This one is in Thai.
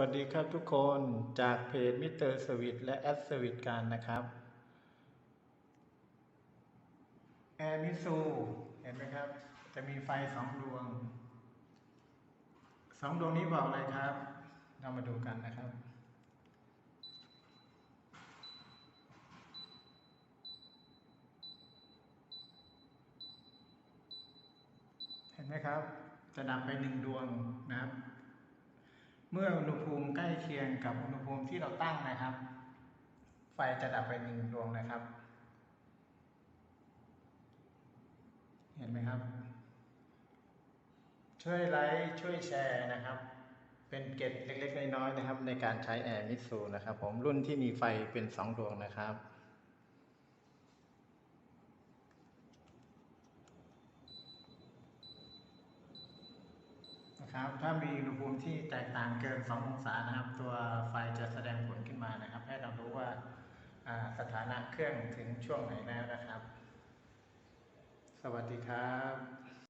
วัสดีครับทุกคนจากเพจมิเตอร์สวิตและแอดสวิตการนะครับแอร์มิซูเห็นไหมครับ จะมีไฟสองดวงสองดวงนี้บอกอะไรครับ เรามาดูกันนะครับ เห็นไหมครับ จะดับไปหนึ่งดวงนะครับ เมื่ออุณหภูมิใกล้เคียงกับอุณหภูมิที่เราตั้งนะครับ ไฟจะดับไปหนึ่งดวงนะครับ เห็นไหมครับ ช่วยไลค์ช่วยแชร์นะครับ เป็นเกร็ดเล็กๆน้อยๆนะครับ ในการใช้แอร์มิสูนะครับ ผมรุ่นที่มีไฟเป็นสองดวงนะครับ ครับ ถ้ามีอุณหภูมิที่แตกต่างเกิน 2 องศานะครับ ตัวไฟจะแสดงผลขึ้นมานะครับ ให้เรารู้ว่าอ่าสถานะเครื่องถึงช่วงไหนแล้วนะครับ สวัสดีครับ